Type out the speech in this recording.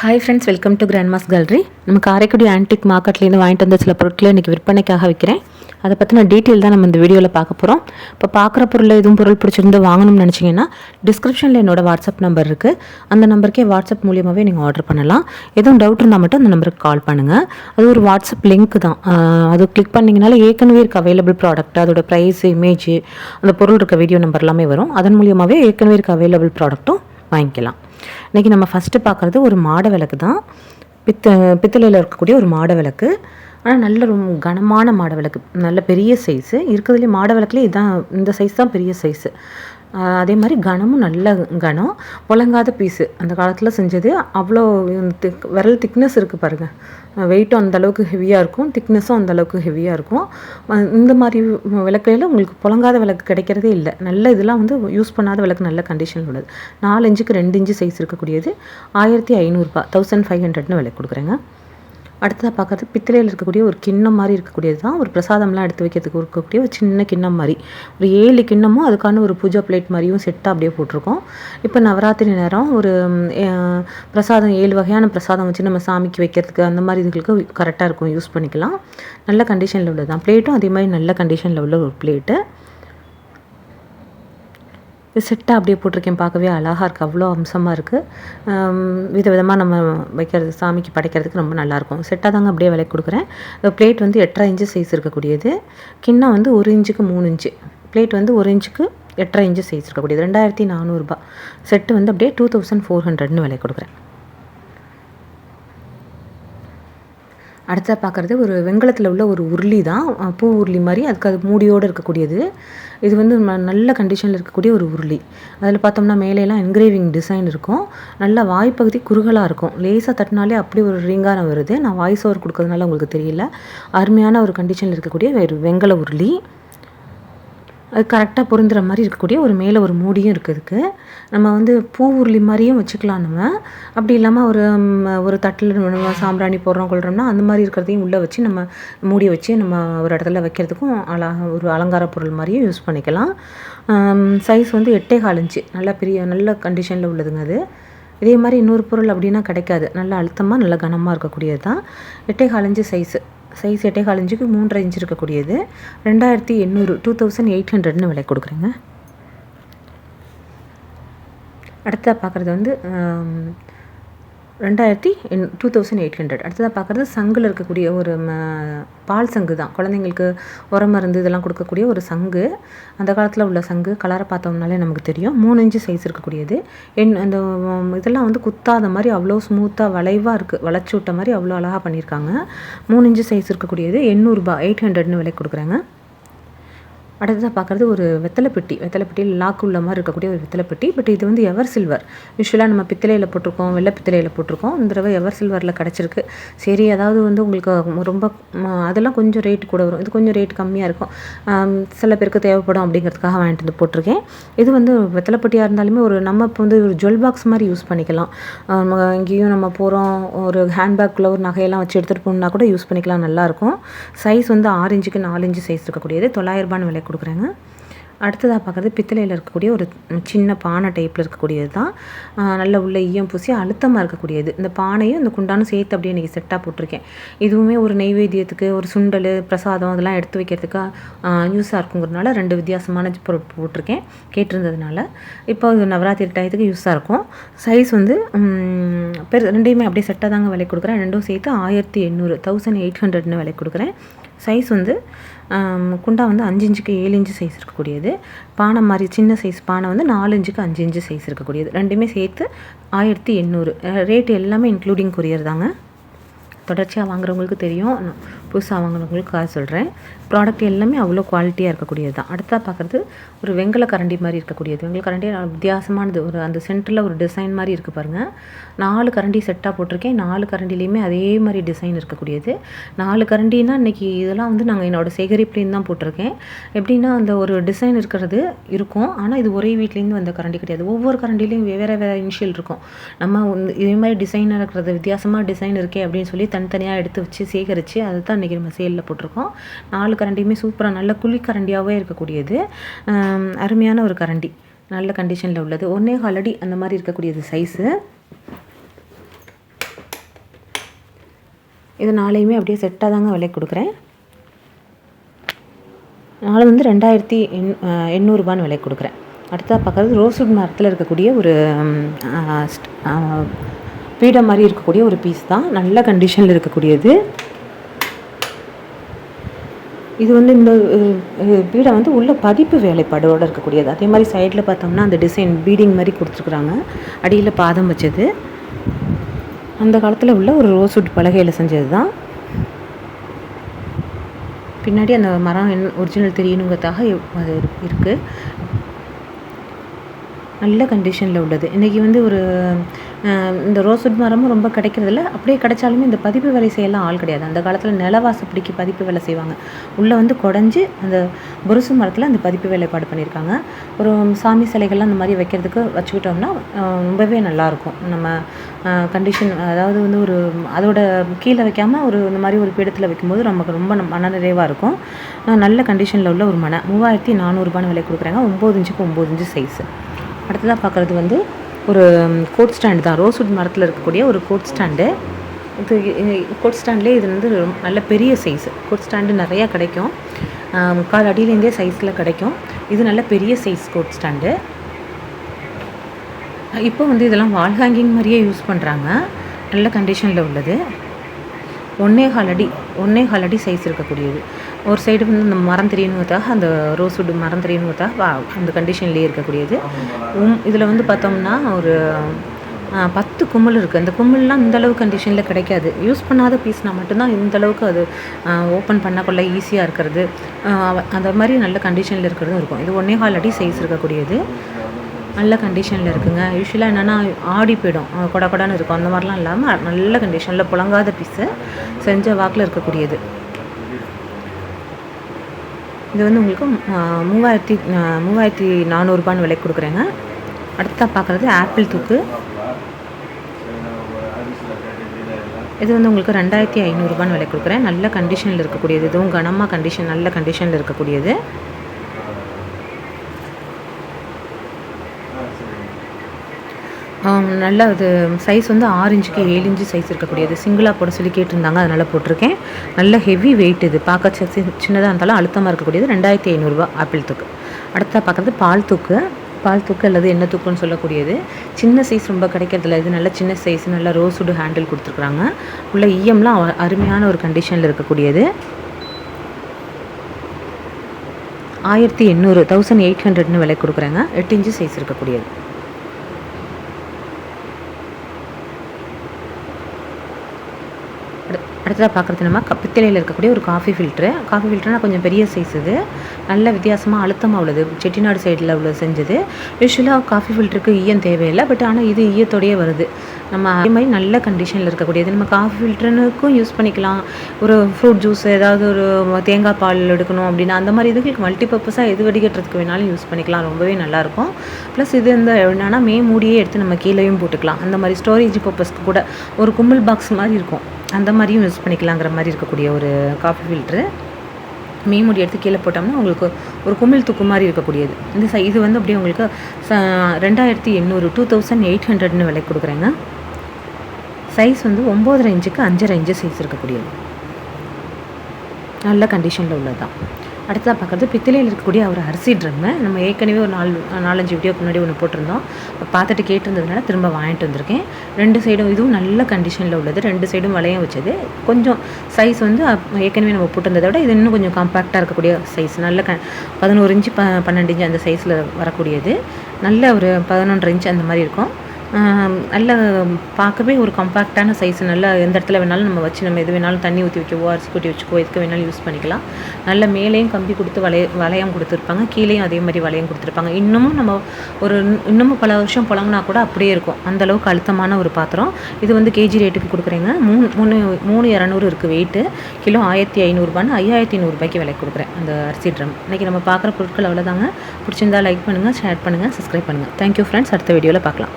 Hi friends welcome to grandma's gallery நம்ம Karaikudi antique மார்க்கெட்லேருந்து வாங்கிட்டு வந்த சில பொருட்களை இன்றைக்கி விற்பனைக்காக விற்கிறேன். அதை பற்றின டீட்டெயில் தான் நம்ம இந்த வீடியோவில் பார்க்க போகிறோம் இப்போ பார்க்குற பொருளில் எதுவும் பொருள் பிடிச்சிருந்து வாங்கணும்னு நினச்சிங்கன்னா டிஸ்கிரிப்ஷனில் என்னோட வாட்ஸ்அப் நம்பர் இருக்குது அந்த நம்பருக்கே வாட்ஸ்அப் மூலியமாகவே நீங்கள் ஆர்டர் பண்ணலாம். எதுவும் டவுட் இருந்தால் மட்டும் அந்த நம்பருக்கு கால் பண்ணுங்கள் அது ஒரு வாட்ஸ்அப் லிங்க் தான். அது கிளிக் பண்ணிங்கனால ஏற்கனவே இருக்க அவைலபிள் ப்ராடக்ட் அதோட ப்ரைஸ் இமேஜ் அந்த பொருள் இருக்க வீடியோ நம்பர் எல்லாமே வரும். அதன் மூலியமாகவே ஏற்கனவே இருக்க அவைலபிள் ப்ராடக்ட்டும் வாங்கிக்கலாம். இன்றைக்கி நம்ம ஃபஸ்ட்டு பார்க்குறது ஒரு மாட விளக்கு தான். பித்த பித்தளையில் இருக்கக்கூடிய ஒரு மாட விளக்கு. ஆனால் நல்ல ரொம்ப கனமான மாட விளக்கு. நல்ல பெரிய சைஸு இருக்கிறதுலே மாட விளக்குலேயே இதான் இந்த சைஸ் தான் பெரிய சைஸு அதே மாதிரி கனமும் நல்ல கனம். புழங்காத பீஸு. அந்த காலத்தில் செஞ்சது அவ்வளோ திக் விரல் திக்னஸ் இருக்குது பாருங்கள் வெயிட்டும் அந்த அளவுக்கு ஹெவியாக இருக்கும். திக்னஸும் அந்த அளவுக்கு ஹெவியாக இருக்கும். இந்த மாதிரி விளக்கையில் உங்களுக்கு புழங்காத விளக்கு கிடைக்கிறதே இல்லை. நல்ல இதெல்லாம் வந்து யூஸ் பண்ணாத விளக்கு நல்ல கண்டிஷனில் உள்ளது. நாலு இன்ச்சுக்கு ரெண்டு இன்ச்சு சைஸ் இருக்கக்கூடியது. ஆயிரத்தி ஐநூறுரூபா தௌசண்ட் ஃபைவ் ஹண்ட்ரட்னு விலை கொடுக்குறேங்க. அடுத்ததாக பார்க்குறது பித்தளையில் இருக்கக்கூடிய ஒரு கிண்ணம் மாதிரி இருக்கக்கூடியது தான். ஒரு பிரசாதம்லாம் எடுத்து வைக்கிறதுக்கு இருக்கக்கூடிய ஒரு சின்ன கிண்ணம் மாதிரி. ஒரு ஏழு கிண்ணமும் அதுக்கான ஒரு பூஜா பிளேட் மாதிரியும் செட்டாக அப்படியே போட்டிருக்கோம். இப்போ நவராத்திரி நேரம் ஒரு பிரசாதம் ஏழு வகையான பிரசாதம் வச்சு நம்ம சாமிக்கு வைக்கிறதுக்கு அந்த மாதிரி இதுகளுக்கு கரெக்டாக இருக்கும். யூஸ் பண்ணிக்கலாம். நல்ல கண்டிஷனில் உள்ளது தான். பிளேட்டும் அதே மாதிரி நல்ல கண்டிஷனில் உள்ள ஒரு பிளேட்டு செட்டாக அப்படியே போட்டிருக்கேன் பார்க்கவே அழகாக இருக்குது அவ்வளோ அம்சமாக இருக்குது வித விதமாக நம்ம வைக்கிறது சாமிக்கு படைக்கிறதுக்கு ரொம்ப நல்லாயிருக்கும் செட்டாக தாங்க அப்படியே விலைக்கு கொடுக்குறேன். பிளேட் வந்து எட்டரை இன்ச்சு சைஸ் இருக்கக்கூடியது. கிண்ணம் வந்து ஒரு இன்ச்சுக்கு மூணு இன்ச்சு. பிளேட் வந்து ஒரு இன்ச்சுக்கு எட்டரை இன்ச்சு சைஸ் இருக்கக்கூடியது. ரெண்டாயிரத்தி நானூறுரூபா செட்டு வந்து அப்படியே டூ தௌசண்ட் ஃபோர் ஹண்ட்ரட்னு விலை கொடுக்குறேன். அடுத்த பார்க்குறது ஒரு வெண்கலத்தில் உள்ள ஒரு உருளி தான். பூ உருளி மாதிரி அதுக்கு அது மூடியோடு இருக்கக்கூடியது. இது வந்து ம- நல்ல கண்டிஷனில் இருக்கக்கூடிய ஒரு உருளி. அதில் பார்த்தோம்னா மேலேலாம் என்கிரேவிங் டிசைன் இருக்கும். நல்ல வாய்ப்பகுதி குறுகலாக இருக்கும். லேசாக தட்டினாலே அப்படி ஒரு ரீங்காரம் வருது. நான் வாய்ஸ் ஓவர் கொடுக்கறதுனால உங்களுக்கு தெரியல. அருமையான ஒரு கண்டிஷனில் இருக்கக்கூடிய ஒரு வெண்கல உருளி. அது கரெக்டாக பொருந்துகிற மாதிரி இருக்கக்கூடிய ஒரு மேலே ஒரு மூடியும் இருக்குதுக்கு நம்ம வந்து பூ உருளி மாதிரியும் வச்சுக்கலாம் நம்ம. அப்படி இல்லாமல் ஒரு ஒரு தட்டில் நம்ம சாம்பிராணி போடுறோம் கொள்கிறோம்னா அந்த மாதிரி இருக்கிறதையும் உள்ளே வச்சு நம்ம மூடி வச்சு நம்ம ஒரு இடத்துல வைக்கிறதுக்கும் அழகாக ஒரு அலங்கார பொருள் மாதிரியும் யூஸ் பண்ணிக்கலாம். சைஸ் வந்து எட்டே கால் இன்ச்சு. நல்லா பெரிய நல்ல கண்டிஷனில் உள்ளதுங்க அது. இதே மாதிரி இன்னொரு பொருள் அப்படின்னா கிடைக்காது. நல்ல அழுத்தமாக நல்ல கனமாக இருக்கக்கூடியது தான் எட்டே கால் இன்ச்சு சைஸு சைஸ் எட்டேகால் இன்ச்சுக்கு மூன்றரை இன்ச்சு இருக்கக்கூடியது. ரெண்டாயிரத்தி எண்ணூறு டூ தௌசண்ட் எயிட் ஹண்ட்ரட்னு விலை கொடுக்குறேங்க. அடுத்ததாக பார்க்குறது வந்து ரெண்டாயிரத்தி என் டூ தௌசண்ட் எயிட் ஹண்ட்ரட் அடுத்ததாக பார்க்குறது சங்கில் இருக்கக்கூடிய ஒரு ம, பால் சங்கு தான். குழந்தைங்களுக்கு உரம் மருந்து இதெல்லாம் கொடுக்கக்கூடிய ஒரு சங்கு. அந்த காலத்தில் உள்ள சங்கு கலரை பார்த்தோம்னாலே நமக்கு தெரியும். மூணு இன்ச்சு சைஸ் இருக்கக்கூடியது. என் அந்த இதெல்லாம் வந்து குத்தாத மாதிரி அவ்வளோ ஸ்மூத்தாக வளைவாக இருக்குது வளைச்சி விட்ட மாதிரி அவ்வளோ அழகாக பண்ணியிருக்காங்க. மூணு இன்ச்சு சைஸ் இருக்கக்கூடியது எண்ணூறுபா எயிட் ஹண்ட்ரட்னு விலை கொடுக்குறாங்க. அடுத்ததாக பார்க்குறது ஒரு வெத்தலை பெட்டி. வெத்தலை பெட்டியில் லாக் உள்ள மாதிரி இருக்கக்கூடிய ஒரு வெத்தலை பெட்டி. பட் இது வந்து எவர் சில்வர். யூஸ்வலாக நம்ம பித்தளையில் போட்டிருக்கோம் வெள்ளை பித்தளையில் போட்டிருக்கோம். இந்த தடவை எவர் சில்வரில் கிடச்சிருக்கு. சரி அதாவது வந்து உங்களுக்கு ரொம்ப அதெல்லாம் கொஞ்சம் ரேட் கூட வரும். இது கொஞ்சம் ரேட் கம்மியாக இருக்கும். சில பேருக்கு தேவைப்படும் அப்படிங்கிறதுக்காக வாங்கிட்டு வந்து போட்டிருக்கேன். இது வந்து வெத்தலை பெட்டியாக இருந்தாலுமே ஒரு நம்ம இப்போ வந்து ஒரு ஜுவல் பாக்ஸ் மாதிரி யூஸ் பண்ணிக்கலாம். ஆம், எங்கேயும் நம்ம போகிறோம் ஒரு ஹேண்ட்பேக்கில் ஒரு நகையெல்லாம் வச்சு எடுத்துகிட்டு போகணுன்னா கூட யூஸ் பண்ணிக்கலாம். நல்லாயிருக்கும் சைஸ் வந்து ஆறு இன்ச்சுக்கு நாலு இன்ச்சு சைஸ் இருக்கக்கூடியது. தொள்ளாயிரம் ரூபான்னு கொடுக்குறேங்க. அடுத்ததாக பார்க்குறது பித்தளையில் இருக்கக்கூடிய ஒரு சின்ன பானை டைப்பில் இருக்கக்கூடியது தான். நல்ல உள்ள ஈயம் பூசி அழுத்தமாக இருக்கக்கூடியது. இந்த பானையும் இந்த குண்டானும் சேர்த்து அப்படியே இன்றைக்கி செட்டாக போட்டிருக்கேன். இதுவுமே ஒரு நெய்வேத்தியத்துக்கு ஒரு சுண்டல் பிரசாதம் அதெல்லாம் எடுத்து வைக்கிறதுக்கு யூஸாக இருக்குங்கிறதுனால ரெண்டு வித்தியாசமான பொருள் போட்டிருக்கேன் கேட்டிருந்ததுனால. இப்போ இது நவராத்திரி டயத்துக்கு யூஸாக இருக்கும். சைஸ் வந்து பெரு ரெண்டையுமே அப்படியே செட்டாக தாங்க விலை கொடுக்குறேன். ரெண்டும் சேர்த்து ஆயிரத்தி எண்ணூறு தௌசண்ட் எயிட் ஹண்ட்ரட்னு விலை கொடுக்குறேன். சைஸ் வந்து குண்டா வந்து அஞ்சு இன்ச்சுக்கு ஏழு இன்ச்சு சைஸ் இருக்கக்கூடியது. பானை மாதிரி சின்ன சைஸ் பானை வந்து நாலு இன்ச்சுக்கு அஞ்சு இன்ச்சு சைஸ் இருக்கக்கூடியது. ரெண்டுமே சேர்த்து ஆயிரத்தி எண்ணூறு. ரேட் எல்லாமே இன்க்ளூடிங் கொரியர் தாங்க. தொடர்ச்சியாக வாங்குறவங்களுக்கு தெரியும். நான் புதுசாக வாங்குறவங்களுக்காக சொல்கிறேன் ப்ராடக்ட் எல்லாமே அவ்வளோ குவாலிட்டியாக இருக்கக்கூடியது தான். அடுத்தா பார்க்குறது ஒரு வெங்கல கரண்டி மாதிரி இருக்கக்கூடியது. வெங்கல கரண்டி வித்தியாசமானது. ஒரு அந்த சென்டரில் ஒரு டிசைன் மாதிரி இருக்குது பாருங்கள் நாலு கரண்டி செட்டாக போட்டிருக்கேன். நாலு கரண்டிலையுமே அதே மாதிரி டிசைன் இருக்கக்கூடியது. நாலு கரண்டினா இன்றைக்கி இதெல்லாம் வந்து நாங்கள் என்னோட சேகரிப்புலேருந்து தான் போட்டிருக்கேன். எப்படின்னா அந்த ஒரு டிசைன் இருக்கிறது இருக்கும். ஆனால் இது ஒரே வீட்லேருந்து வந்த கரண்டி கிடையாது. ஒவ்வொரு கரண்டிலையும் வேறு வேறு இனிஷியல் இருக்கும். நம்ம வந்து இதே மாதிரி டிசைனாக இருக்கிறது வித்தியாசமாக டிசைன் இருக்கே அப்படின்னு சொல்லி தனித்தனியாக எடுத்து வச்சு சேகரித்து அதை தான் இன்றைக்கி நம்ம சேலில் போட்டிருக்கோம். நாலு கரண்டியுமே சூப்பராக நல்ல குழி கரண்டியாகவே இருக்கக்கூடியது. அருமையான ஒரு கரண்டி. நல்ல கண்டிஷனில் உள்ளது. ஒன்றே ஹாலடி அந்த மாதிரி இருக்கக்கூடியது சைஸு இது நாளையுமே அப்படியே செட்டாக தாங்க விலை கொடுக்குறேன். நாலு வந்து ரெண்டாயிரத்தி எண் எண்ணூறுபான்னு விலை கொடுக்குறேன். அடுத்தா பார்க்குறது ரோஸ்வுட் மரத்தில் இருக்கக்கூடிய ஒரு பீடை மாதிரி இருக்கக்கூடிய ஒரு பீஸ் தான். நல்ல கண்டிஷனில் இருக்கக்கூடியது. இது வந்து இந்த பீடை வந்து உள்ள பதிப்பு வேலைப்பாடோடு இருக்கக்கூடியது. அதே மாதிரி சைடில் பார்த்தோம்னா அந்த டிசைன் பீடிங் மாதிரி கொடுத்துருக்குறாங்க. அடியில் பாதம் வச்சது. அந்த காலத்தில் உள்ள ஒரு ரோஸ்வுட் பலகையில் செஞ்சது தான் பின்னாடி அந்த மரம் என் ஒரிஜினல் தெரியணுங்கிறதாக அது இருக்குது நல்ல கண்டிஷனில் உள்ளது. இன்றைக்கி வந்து ஒரு இந்த ரோஸ்வுட் மரமும் ரொம்ப கிடைக்கிறதில்ல. அப்படியே கிடைச்சாலுமே இந்த பதிப்பு வேலை செய்யலாம் ஆள் கிடையாது. அந்த காலத்தில் நிலவாசப்படிக்கு பதிப்பு வேலை செய்வாங்க. உள்ளே வந்து குடஞ்சி அந்த புருசு மரத்தில் அந்த பதிப்பு வேலைப்பாடு பண்ணியிருக்காங்க ஒரு சாமி சிலைகள்லாம் அந்த மாதிரி வைக்கிறதுக்கு வச்சுக்கிட்டோம்னா ரொம்பவே நல்லாயிருக்கும். நம்ம கண்டிஷன் அதாவது வந்து ஒரு அதோட கீழே வைக்காமல் ஒரு இந்த மாதிரி ஒரு பீடத்தில் வைக்கும்போது நமக்கு ரொம்ப மன நிறைவாக இருக்கும் நல்ல கண்டிஷனில் உள்ள ஒரு மனை. மூவாயிரத்தி நானூறுபான்னு விலை கொடுக்குறாங்க. ஒம்பது இன்ச்சுக்கு ஒம்பது இன்ச்சு சைஸு அடுத்ததாக பார்க்குறது வந்து ஒரு கோட் ஸ்டாண்டு தான். ரோஸ்வுட் மரத்தில் இருக்கக்கூடிய ஒரு கோட் ஸ்டாண்டு இது கோட் ஸ்டாண்ட்லேயே இது வந்து நல்ல பெரிய சைஸ் கோட் ஸ்டாண்டு நிறையா கிடைக்கும். முக்கால் அடியிலேருந்தே சைஸில் கிடைக்கும். இது நல்ல பெரிய சைஸ் கோட் ஸ்டாண்டு இப்போ வந்து இதெல்லாம் வால் ஹேங்கிங் மாதிரியே யூஸ் பண்ணுறாங்க நல்ல கண்டிஷனில் உள்ளது. ஒன்றே கால் அடி ஒன்றே கால் அடி சைஸ் இருக்கக்கூடியது. ஒரு சைடு வந்து இந்த மரம் தெரியணுங்கிறதாக அந்த ரோஸ்வுட் மரம் தெரியணுங்கிறதாக அந்த கண்டிஷன்லேயே இருக்கக்கூடியது. இதில் வந்து பார்த்தோம்னா ஒரு பத்து கும்மல் இருக்குது அந்த கும்மிள்லாம் இந்தளவு கண்டிஷனில் கிடைக்காது. யூஸ் பண்ணாத பீஸ்னால் மட்டும்தான் இந்தளவுக்கு அது ஓப்பன் பண்ணக்குள்ள ஈஸியாக இருக்கிறது. அந்த மாதிரி நல்ல கண்டிஷனில் இருக்கிறதும் இருக்கும். இது ஒன்றே கால் அடி சைஸ் இருக்கக்கூடியது. நல்ல கண்டிஷனில் இருக்குங்க. யூஸ்வலாக என்னென்னா ஆடி போயிடும். கொட கொடான்னு இருக்கும். அந்த மாதிரிலாம் இல்லாமல் நல்ல கண்டிஷனில் புழங்காத பீஸு செஞ்ச வாக்கில் இருக்கக்கூடியது. இது வந்து உங்களுக்கு மூவாயிரத்தி மூவாயிரத்தி நானூறுபான்னு விலை கொடுக்குறேங்க. அடுத்தா பார்க்குறது ஆப்பிள் தூக்கு. இது வந்து உங்களுக்கு ரெண்டாயிரத்தி ஐநூறுரூபான்னு விலை கொடுக்குறேன். நல்ல கண்டிஷனில் இருக்கக்கூடியது. இதுவும் கனமாக கண்டிஷன் நல்ல கண்டிஷனில் இருக்கக்கூடியது. நல்ல அது சைஸ் வந்து ஆறு இன்ச்சுக்கு ஏழு இன்ச்சு சைஸ் இருக்கக்கூடியது. சிங்கிளாக போட சொல்லி கேட்டிருந்தாங்க அதனால் போட்டிருக்கேன். நல்ல ஹெவி வெயிட் இது. பார்க்க சின்னதாக இருந்தாலும் அழுத்தமாக இருக்கக்கூடியது. ரெண்டாயிரத்தி ஐநூறுரூவா ஆப்பிள் தூக்கு. அடுத்தா பார்க்குறது பால் தூக்கு. பால் தூக்கு அல்லது என்ன தூக்குன்னு சொல்லக்கூடியது. சின்ன சைஸ் ரொம்ப கிடைக்கிறதுல இது நல்ல சின்ன சைஸ் நல்ல ரோஸுடு ஹேண்டில் கொடுத்துருக்குறாங்க. உள்ள இஎம்லாம் அருமையான ஒரு கண்டிஷனில் இருக்கக்கூடியது. ஆயிரத்தி எண்ணூறு தௌசண்ட் எயிட் ஹண்ட்ரட்னு விலை கொடுக்குறாங்க. எட்டு இன்ச்சு சைஸ் இருக்கக்கூடியது. அடுத்ததாக பார்க்குறது நம்ம பித்தளையில் இருக்கக்கூடிய ஒரு காஃபி ஃபில்ட்ரு காஃபி ஃபில்ட்ருனா கொஞ்சம் பெரிய சைஸ் இது. நல்ல வித்தியாசமாக அழுத்தமாக உள்ளது. செட்டிநாடு சைடில் உள்ள செஞ்சது. யூஸ்வலாக காஃபி ஃபில்ட்ருக்கு ஈயம் தேவையில்லை. பட் ஆனால் இது ஈயத்தோடையே வருது. நம்ம அதே மாதிரி நல்ல கண்டிஷனில் இருக்கக்கூடியது. நம்ம காஃபி ஃபில்ட்ருனுக்கும் யூஸ் பண்ணிக்கலாம். ஒரு ஃப்ரூட் ஜூஸ் ஏதாவது ஒரு தேங்காய் பால் எடுக்கணும் அப்படின்னா அந்த மாதிரி இதுக்கு மல்டி பர்பஸாக எது வடிகட்டுறதுக்கு வேணாலும் யூஸ் பண்ணிக்கலாம். ரொம்பவே நல்லாயிருக்கும் ப்ளஸ் இது இந்த என்னென்னா மே மூடியே எடுத்து நம்ம கீழேயும் போட்டுக்கலாம். அந்த மாதிரி ஸ்டோரேஜ் பர்பஸ்க்கு கூட ஒரு கும்பல் பாக்ஸ் மாதிரி இருக்கும். அந்த மாதிரியும் யூஸ் பண்ணிக்கலாங்கிற மாதிரி இருக்கக்கூடிய ஒரு காஃபி ஃபில்ட்ரு மீமுடி எடுத்து கீழே போட்டோம்னா உங்களுக்கு ஒரு குமிழ் தூக்கு மாதிரி இருக்கக்கூடியது. இந்த சை இது வந்து அப்படியே உங்களுக்கு ச ரெண்டாயிரத்தி எண்ணூறு டூ தௌசண்ட் எயிட் ஹண்ட்ரட்னு விலை கொடுக்குறேங்க. சைஸ் வந்து ஒம்போதரை இன்ச்சுக்கு அஞ்சரை இன்ச்சு சைஸ் இருக்கக்கூடியது. நல்ல கண்டிஷனில் உள்ளது தான் அடுத்ததாக பார்க்குறது பித்தளையில் இருக்கக்கூடிய ஒரு அரிசி ட்ரம்மு நம்ம ஏற்கனவே ஒரு நாலு நாலஞ்சு வீடியோக்கு முன்னாடி ஒன்று போட்டிருந்தோம். இப்போ பார்த்துட்டு கேட்டிருந்ததுனால திரும்ப வாங்கிட்டு வந்திருக்கேன். ரெண்டு சைடும் இதுவும் நல்ல கண்டிஷனில் உள்ளது. ரெண்டு சைடும் வளையம் வச்சது. கொஞ்சம் சைஸ் வந்து ஏற்கனவே நம்ம போட்டிருந்ததை விட இது இன்னும் கொஞ்சம் காம்பேக்டாக இருக்கக்கூடிய சைஸ் நல்ல க பதினோரு இன்ச்சு ப பன்னெண்டு இன்ச்சு அந்த சைஸில் வரக்கூடியது. நல்ல ஒரு பதினொன்றரை இன்ச்சு அந்த மாதிரி இருக்கும். நல்ல பார்க்கவே ஒரு கம்பாக்டான சைஸ் நல்லா எந்த இடத்துல வேணாலும் நம்ம வச்சு நம்ம எது வேணாலும் தண்ணி ஊற்றி வைக்கவோ அரிசி கூட்டி வச்சுக்கோ எதுக்கு வேணாலும் யூஸ் பண்ணிக்கலாம். நல்ல மேலேயும் கம்பி கொடுத்து வளைய வளையம் கொடுத்துருப்பாங்க. கீழேயும் அதே மாதிரி வளையம் கொடுத்துருப்பாங்க. இன்னமும் நம்ம ஒரு இன்னமும் பல வருஷம் புழங்கினா கூட அப்படியே இருக்கும். அந்தளவுக்கு அழுத்தமான ஒரு பாத்திரம். இது வந்து கேஜி ரேட்டுக்கு கொடுக்குறேங்க. மூணு மூணு மூணு இரநூறு இருக்குது வெயிட்டு கிலோ ஆயிரத்தி ஐநூறுரூபான்னு ஐயாயிரத்தி நூறுரூபாய்க்கு விலை கொடுக்குறேன் அந்த அரிசி ட்ரம் இன்றைக்கி நம்ம பார்க்குற பொருட்கள் அவ்வளோதாங்க பிடிச்சிருந்தா லைக் பண்ணுங்கள் ஷேர் பண்ணுங்கள் சப்ஸ்கிரைப் பண்ணுங்கள் தேங்க்யூ ஃப்ரெண்ட்ஸ் அடுத்த வீடியோவில் பார்க்கலாம்.